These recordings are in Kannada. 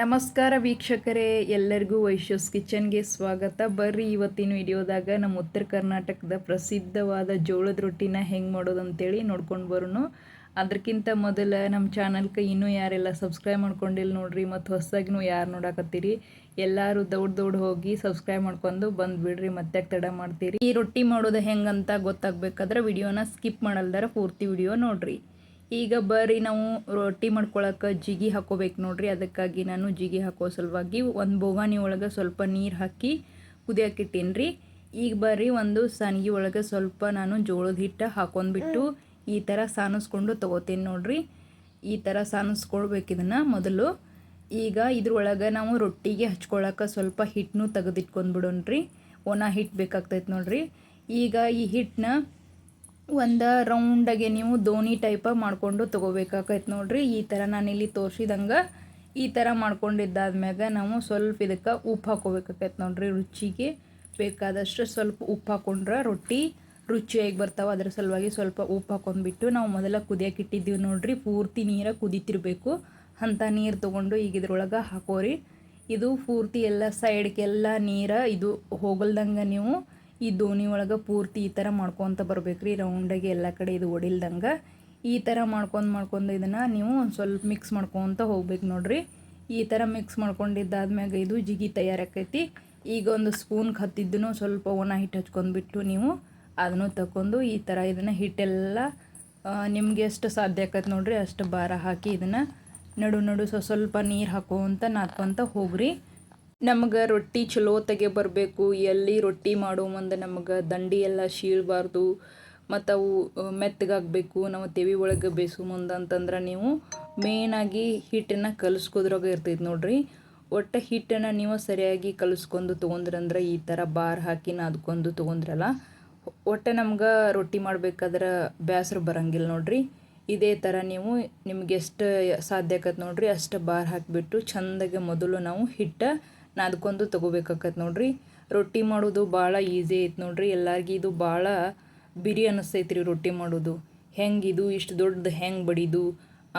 ನಮಸ್ಕಾರ ವೀಕ್ಷಕರೇ, ಎಲ್ಲರಿಗೂ ವೈಶ್ಯಸ್ ಕಿಚನ್ಗೆ ಸ್ವಾಗತ. ಬರ್ರಿ ಇವತ್ತಿನ ವಿಡಿಯೋದಾಗ ನಮ್ಮ ಉತ್ತರ ಕರ್ನಾಟಕದ ಪ್ರಸಿದ್ಧವಾದ ಜೋಳದ ರೊಟ್ಟಿನ ಹೆಂಗೆ ಮಾಡೋದು ಅಂತೇಳಿ ನೋಡ್ಕೊಂಡು ಬರೋಣ. ಅದಕ್ಕಿಂತ ಮೊದಲ ನಮ್ಮ ಚಾನಲ್ಗೆ ಇನ್ನೂ ಯಾರೆಲ್ಲ ಸಬ್ಸ್ಕ್ರೈಬ್ ಮಾಡ್ಕೊಂಡಿಲ್ಲ ನೋಡ್ರಿ ಮತ್ತು ಹೊಸದಾಗಿನೂ ಯಾರು ನೋಡಾಕತ್ತೀರಿ, ಎಲ್ಲರೂ ದೌಡ್ ದೌಡ್ ಹೋಗಿ ಸಬ್ಸ್ಕ್ರೈಬ್ ಮಾಡ್ಕೊಂಡು ಬಂದುಬಿಡ್ರಿ ಮತ್ತೆ ತಡ ಮಾಡ್ತೀರಿ. ಈ ರೊಟ್ಟಿ ಮಾಡೋದು ಹೆಂಗಂತ ಗೊತ್ತಾಗಬೇಕಾದ್ರೆ ವಿಡಿಯೋನ ಸ್ಕಿಪ್ ಮಾಡಲ್ದಾರ ಪೂರ್ತಿ ವಿಡಿಯೋ ನೋಡ್ರಿ. ಈಗ ಬರ್ರಿ ನಾವು ರೊಟ್ಟಿ ಮಾಡ್ಕೊಳಕ್ಕೆ ಜಿಗಿ ಹಾಕೋಬೇಕು ನೋಡ್ರಿ. ಅದಕ್ಕಾಗಿ ನಾನು ಜಿಗಿ ಹಾಕೋ ಸಲುವಾಗಿ ಒಂದು ಬೋಗಾನಿ ಒಳಗೆ ಸ್ವಲ್ಪ ನೀರು ಹಾಕಿ ಕುದಿಯೋಕ್ಕಿಟ್ಟೀನಿ ರೀ ಈಗ ಬರ್ರಿ ಒಂದು ಸನ್ಗಿ ಒಳಗೆ ಸ್ವಲ್ಪ ನಾನು ಜೋಳದ ಹಿಟ್ಟು ಹಾಕೊಂಡ್ಬಿಟ್ಟು ಈ ಥರ ಸಾನಿಸ್ಕೊಂಡು ತೊಗೋತೀನಿ ನೋಡ್ರಿ. ಈ ಥರ ಸಾನಿಸ್ಕೊಳ್ಬೇಕು ಇದನ್ನು ಮೊದಲು. ಈಗ ಇದ್ರೊಳಗೆ ನಾವು ರೊಟ್ಟಿಗೆ ಹಚ್ಕೊಳಕ್ಕೆ ಸ್ವಲ್ಪ ಹಿಟ್ಟನ್ನು ತೆಗೆದಿಟ್ಕೊಂಡ್ಬಿಡೋಣ್ರಿ ಒಣ ಹಿಟ್ಟು ಬೇಕಾಗ್ತೈತೆ ನೋಡ್ರಿ. ಈಗ ಈ ಹಿಟ್ಟನ್ನ ಒಂದು ರೌಂಡಾಗೆ ನೀವು ದೋಣಿ ಟೈಪ ಮಾಡಿಕೊಂಡು ತೊಗೋಬೇಕಾಗೈತೆ ನೋಡ್ರಿ. ಈ ಥರ ಇಲ್ಲಿ ತೋರಿಸಿದಂಗೆ ಈ ಥರ ಮಾಡ್ಕೊಂಡಿದ್ದಾದ್ಮ್ಯಾಗ ನಾವು ಸ್ವಲ್ಪ ಇದಕ್ಕೆ ಉಪ್ಪು ಹಾಕೋಬೇಕಾಗೈತೆ ನೋಡ್ರಿ. ರುಚಿಗೆ ಬೇಕಾದಷ್ಟು ಸ್ವಲ್ಪ ಉಪ್ಪು ಹಾಕೊಂಡ್ರೆ ರೊಟ್ಟಿ ರುಚಿಯಾಗಿ ಬರ್ತಾವೆ. ಅದರ ಸಲುವಾಗಿ ಸ್ವಲ್ಪ ಉಪ್ಪು ಹಾಕೊಂಡ್ಬಿಟ್ಟು ನಾವು ಮೊದಲ ಕುದಿಯಕ್ಕೆ ಇಟ್ಟಿದ್ದೀವಿ ನೋಡ್ರಿ. ಪೂರ್ತಿ ನೀರ ಕುದಿತಿರ್ಬೇಕು. ಅಂಥ ನೀರು ತೊಗೊಂಡು ಈಗ ಇದ್ರೊಳಗೆ ಹಾಕೋರಿ. ಇದು ಪೂರ್ತಿ ಎಲ್ಲ ಸೈಡ್ಗೆಲ್ಲ ನೀರು ಇದು ಹೋಗಲ್ದಂಗೆ ನೀವು ಈ ದೋಣಿ ಒಳಗೆ ಪೂರ್ತಿ ಈ ಥರ ಮಾಡ್ಕೊತ ಬರ್ಬೇಕ್ರಿ ರೌಂಡಾಗಿ ಎಲ್ಲ ಕಡೆ ಇದು ಒಡಿಲ್ದಂಗೆ. ಈ ಥರ ಮಾಡ್ಕೊಂಡು ಮಾಡ್ಕೊಂಡು ಇದನ್ನು ನೀವು ಒಂದು ಸ್ವಲ್ಪ ಮಿಕ್ಸ್ ಮಾಡ್ಕೊತ ಹೋಗ್ಬೇಕು ನೋಡ್ರಿ. ಈ ಥರ ಮಿಕ್ಸ್ ಮಾಡ್ಕೊಂಡಿದ್ದಾದ್ಮ್ಯಾಗ ಇದು ಜಿಗಿ ತಯಾರಾಕೈತಿ. ಈಗ ಒಂದು ಸ್ಪೂನ್ಗೆ ಹತ್ತಿದ್ದೂ ಸ್ವಲ್ಪ ಒಣ ಹಿಟ್ಟು ಹಚ್ಕೊಂಡ್ಬಿಟ್ಟು ನೀವು ಅದನ್ನು ತಗೊಂಡು ಈ ಥರ ಇದನ್ನು ಹಿಟ್ಟೆಲ್ಲ ನಿಮಗೆ ಎಷ್ಟು ಸಾಧ್ಯ ಆಕೈತೆ ನೋಡ್ರಿ ಅಷ್ಟು ಭಾರ ಹಾಕಿ ಇದನ್ನು ನಡು ನಡು ಸ್ವಲ್ಪ ನೀರು ಹಾಕೋಂತ ನಾದ್ಕೊತ ಹೋಗ್ರಿ. ನಮ್ಗೆ ರೊಟ್ಟಿ ಚಲೋ ತೆಗೆ ಬರಬೇಕು. ಎಲ್ಲಿ ರೊಟ್ಟಿ ಮಾಡೋ ಮುಂದೆ ನಮ್ಗೆ ದಂಡಿ ಎಲ್ಲ ಶೀಳಬಾರ್ದು. ಮತ್ತು ಅವು ಮೆತ್ತಗಾಗಬೇಕು. ನಾವು ತೆವಿ ಒಳಗೆ ಬೇಸು ಮುಂದೆ ಅಂತಂದ್ರೆ ನೀವು ಮೇಯ್ನಾಗಿ ಹಿಟ್ಟನ್ನು ಕಲಿಸ್ಕೋದ್ರಾಗ ಇರ್ತೈತೆ ನೋಡ್ರಿ. ಒಟ್ಟು ಹಿಟ್ಟನ್ನು ನೀವು ಸರಿಯಾಗಿ ಕಲಿಸ್ಕೊಂಡು ತೊಗೊಂಡ್ರಂದ್ರೆ ಈ ಥರ ಬಾರ್ ಹಾಕಿ ನಾದ್ಕೊಂಡು ತೊಗೊಂಡ್ರಲ್ಲ, ಒಟ್ಟು ನಮ್ಗೆ ರೊಟ್ಟಿ ಮಾಡ್ಬೇಕಾದ್ರೆ ಬೇಸರ ಬರಂಗಿಲ್ಲ ನೋಡ್ರಿ. ಇದೇ ಥರ ನೀವು ನಿಮ್ಗೆ ಎಷ್ಟು ಸಾಧ್ಯ ಆಕತ್ ನೋಡ್ರಿ, ಅಷ್ಟು ಬಾರ್ ಹಾಕಿಬಿಟ್ಟು ಚೆಂದಾಗಿ ಮೊದಲು ನಾವು ಹಿಟ್ಟು ನಾದ್ಕೊಂಡು ತೊಗೋಬೇಕಾಕತ್ ನೋಡ್ರಿ. ರೊಟ್ಟಿ ಮಾಡೋದು ಭಾಳ ಈಸಿ ಐತೆ ನೋಡ್ರಿ. ಎಲ್ಲರಿಗೂ ಇದು ಭಾಳ ಬಿರಿ ಅನ್ನಿಸ್ತೈತೆ ರೀ ರೊಟ್ಟಿ ಮಾಡೋದು. ಹೆಂಗೆ ಇದು ಇಷ್ಟು ದೊಡ್ಡದು ಹೆಂಗೆ ಬಡಿದು,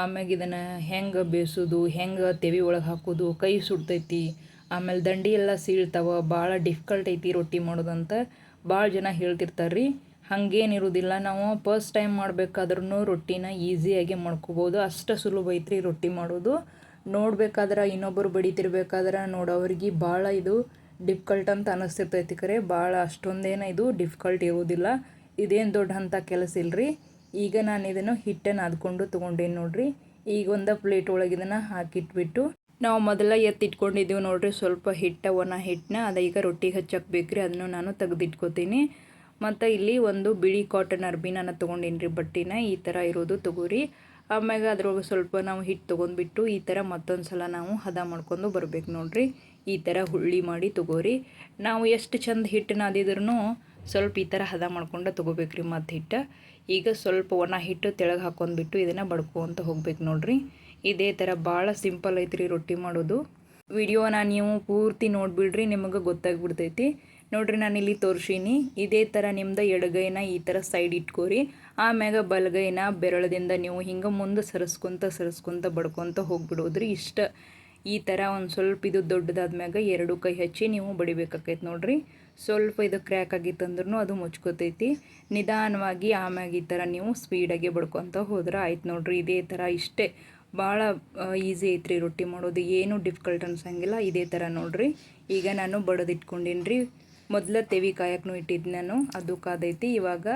ಆಮ್ಯಾಗ ಇದನ್ನು ಹೆಂಗೆ ಬೇಯಿಸೋದು, ಹೆಂಗೆ ತೆವಿ ಒಳಗೆ ಹಾಕೋದು, ಕೈ ಸುಡ್ತೈತಿ, ಆಮೇಲೆ ದಂಡಿ ಎಲ್ಲ ಸೀಳ್ತಾವ, ಭಾಳ ಡಿಫಿಕಲ್ಟ್ ಐತಿ ರೊಟ್ಟಿ ಮಾಡೋದಂತ ಭಾಳ ಜನ ಹೇಳ್ತಿರ್ತಾರೆ ರೀ ಹಾಗೇನಿರೋದಿಲ್ಲ ನಾವು ಫಸ್ಟ್ ಟೈಮ್ ಮಾಡಬೇಕಾದ್ರೂ ರೊಟ್ಟಿನ ಈಸಿಯಾಗಿ ಮಾಡ್ಕೋಬೋದು. ಅಷ್ಟು ಸುಲಭ ಐತ್ರಿ ರೊಟ್ಟಿ ಮಾಡೋದು. ನೋಡ್ಬೇಕಾದ್ರೆ ಇನ್ನೊಬ್ಬರು ಬಡಿತಿರ್ಬೇಕಾದ್ರೆ ನೋಡೋವ್ರಿಗೆ ಭಾಳ ಇದು ಡಿಫಿಕಲ್ಟ್ ಅಂತ ಅನ್ನಿಸ್ತಿರ್ತೈತಿ ಕರೆ. ಭಾಳ ಅಷ್ಟೊಂದೇನು ಇದು ಡಿಫಿಕಲ್ಟ್ ಇರೋದಿಲ್ಲ. ಇದೇನು ದೊಡ್ಡ ಅಂಥ ಕೆಲಸ ಇಲ್ಲರಿ ಈಗ ನಾನು ಇದನ್ನು ಹಿಟ್ಟನ್ನು ಅದ್ಕೊಂಡು ತೊಗೊಂಡೇನು ನೋಡ್ರಿ. ಈಗ ಒಂದು ಪ್ಲೇಟ್ ಒಳಗೆ ಇದನ್ನು ಹಾಕಿಟ್ಬಿಟ್ಟು ನಾವು ಮೊದಲ ಎತ್ತಿಟ್ಕೊಂಡಿದ್ದೀವಿ ನೋಡ್ರಿ ಸ್ವಲ್ಪ ಹಿಟ್ಟ, ಒಣ ಹಿಟ್ಟನ್ನ ಅದ ಈಗ ರೊಟ್ಟಿಗೆ ಹಚ್ಚಕ್ಕೆ ಬೇಕ್ರಿ ಅದನ್ನು ನಾನು ತೆಗೆದಿಟ್ಕೋತೀನಿ. ಮತ್ತು ಇಲ್ಲಿ ಒಂದು ಬಿಳಿ ಕಾಟನ್ ಅರ್ಬಿನ ನಾನು ತೊಗೊಂಡೀನಿ ರೀ ಬಟ್ಟೆನ. ಈ ಥರ ಇರೋದು ತೊಗೋರಿ. ಆಮ್ಯಾಗ ಅದ್ರೊಳಗೆ ಸ್ವಲ್ಪ ನಾವು ಹಿಟ್ಟು ತೊಗೊಂಡ್ಬಿಟ್ಟು ಈ ಥರ ಮತ್ತೊಂದು ಸಲ ನಾವು ಹದ ಮಾಡ್ಕೊಂಡು ಬರ್ಬೇಕು ನೋಡ್ರಿ. ಈ ಥರ ಹುಳ್ಳಿ ಮಾಡಿ ತೊಗೋರಿ. ನಾವು ಎಷ್ಟು ಚಂದ ಹಿಟ್ಟು ನಾದಿದ್ರೂ ಸ್ವಲ್ಪ ಈ ಥರ ಹದ ಮಾಡ್ಕೊಂಡು ತೊಗೋಬೇಕ್ರಿ ಮತ್ತು ಹಿಟ್ಟು. ಈಗ ಸ್ವಲ್ಪ ಒಣ ಹಿಟ್ಟು ತೆಳಗೆ ಹಾಕೊಂಡ್ಬಿಟ್ಟು ಇದನ್ನು ಬಡ್ಕೊಂತ ಹೋಗ್ಬೇಕು ನೋಡ್ರಿ. ಇದೇ ಥರ ಭಾಳ ಸಿಂಪಲ್ ಐತ್ರಿ ರೊಟ್ಟಿ ಮಾಡೋದು. ವಿಡಿಯೋನ ನೀವು ಪೂರ್ತಿ ನೋಡಿಬಿಡ್ರಿ, ನಿಮಗೆ ಗೊತ್ತಾಗ್ಬಿಡ್ತೈತಿ. ನೋಡ್ರಿ ನಾನು ಇಲ್ಲಿ ತೋರಿಸೀನಿ. ಇದೇ ಥರ ನಿಮ್ದು ಎಡಗೈನ ಈ ಥರ ಸೈಡ್ ಇಟ್ಕೋರಿ. ಆಮ್ಯಾಗ ಬಲಗೈನ ಬೆರಳದಿಂದ ನೀವು ಹಿಂಗೆ ಮುಂದೆ ಸರಿಸ್ಕೊಂತ ಸರಿಸ್ಕೊಂತ ಬಡ್ಕೊತ ಹೋಗ್ಬಿಡೋದ್ರಿ. ಇಷ್ಟ ಈ ಥರ ಒಂದು ಸ್ವಲ್ಪ ಇದು ದೊಡ್ಡದಾದ್ಮ್ಯಾಗ ಎರಡು ಕೈ ಹಚ್ಚಿ ನೀವು ಬಡಿಬೇಕಾಕೈತೆ ನೋಡ್ರಿ. ಸ್ವಲ್ಪ ಇದು ಕ್ರ್ಯಾಕ್ ಆಗಿತ್ತಂದ್ರೂ ಅದು ಮುಚ್ಕೋತೈತಿ. ನಿಧಾನವಾಗಿ ಆಮ್ಯಾಗ ಈ ಥರ ನೀವು ಸ್ಪೀಡಾಗಿ ಬಡ್ಕೊತ ಹೋದ್ರೆ ಆಯ್ತು ನೋಡ್ರಿ. ಇದೇ ಥರ ಇಷ್ಟೇ ಭಾಳ ಈಸಿ ಐತ್ರಿ ರೊಟ್ಟಿ ಮಾಡೋದು. ಏನು ಡಿಫಿಕಲ್ಟ್ ಅನ್ಸಂಗಿಲ್ಲ ಇದೇ ಥರ ನೋಡ್ರಿ. ಈಗ ನಾನು ಬಡದಿಟ್ಕೊಂಡಿನ್ರಿ. ರೀ ಮೊದಲ ತೆವಿ ಕಾಯಕ್ಕೂ ಇಟ್ಟಿದ್ದು ನಾನು. ಅದು ಕಾದೈತಿ. ಇವಾಗ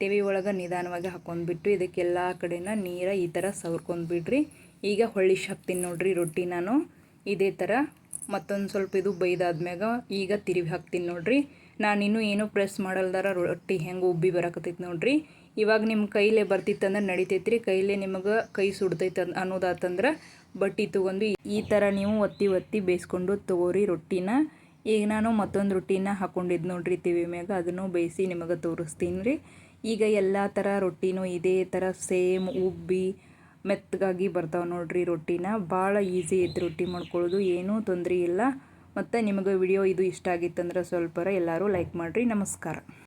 ತೆವಿ ಒಳಗೆ ನಿಧಾನವಾಗಿ ಹಾಕೊಂಡ್ಬಿಟ್ಟು ಇದಕ್ಕೆಲ್ಲ ಕಡೆನ ನೀರ ಈ ಥರ ಸವರ್ಕೊಂಡ್ಬಿಡ್ರಿ. ಈಗ ಹೊಳ್ಳಿ ಹಾಕ್ತೀನಿ ನೋಡ್ರಿ ರೊಟ್ಟಿ ನಾನು. ಇದೇ ಥರ ಮತ್ತೊಂದು ಸ್ವಲ್ಪ ಇದು ಬೈದಾದ್ಮ್ಯಾಗ ಈಗ ತಿರುವಿ ಹಾಕ್ತೀನಿ ನೋಡ್ರಿ. ನಾನಿನ್ನೂ ಏನೂ ಪ್ರೆಸ್ ಮಾಡಲ್ದಾರ ರೊಟ್ಟಿ ಹೆಂಗೆ ಉಬ್ಬಿ ಬರಕತ್ತೈತಿ ನೋಡ್ರಿ. ಇವಾಗ ನಿಮ್ಮ ಕೈಲೇ ಬರ್ತಿತ್ತಂದ್ರೆ ನಡಿತೈತ್ರಿ. ಕೈಲೇ ನಿಮಗೆ ಕೈ ಸುಡ್ತೈತೆ ಅನ್ನೋದಾತಂದ್ರೆ ಬಟ್ಟೆ ತೊಗೊಂಡು ಈ ಥರ ನೀವು ಒತ್ತಿ ಒತ್ತಿ ಬೇಯಿಸ್ಕೊಂಡು ತೊಗೋರಿ ರೊಟ್ಟಿನ. ಈಗ ನಾನು ಮತ್ತೊಂದು ರೊಟ್ಟಿನ ಹಾಕೊಂಡಿದ್ದು ನೋಡ್ರಿ ತಿವಿ ಮ್ಯಾಗ, ಅದನ್ನು ಬೇಯಿಸಿ ನಿಮಗೆ ತೋರಿಸ್ತೀನಿ ರೀ. ಈಗ ಎಲ್ಲ ಥರ ರೊಟ್ಟಿನೂ ಇದೇ ಥರ ಸೇಮ್ ಉಬ್ಬಿ ಮೆತ್ತಗಾಗಿ ಬರ್ತಾವೆ ನೋಡ್ರಿ ರೊಟ್ಟಿನ. ಭಾಳ ಈಸಿ ಇದ್ದು ರೊಟ್ಟಿ ಮಾಡ್ಕೊಳ್ಳೋದು, ಏನೂ ತೊಂದರೆ ಇಲ್ಲ. ಮತ್ತು ನಿಮಗೆ ವಿಡಿಯೋ ಇದು ಇಷ್ಟ ಆಗಿತ್ತಂದ್ರೆ ಸ್ವಲ್ಪರ ಎಲ್ಲರೂ ಲೈಕ್ ಮಾಡಿರಿ. ನಮಸ್ಕಾರ.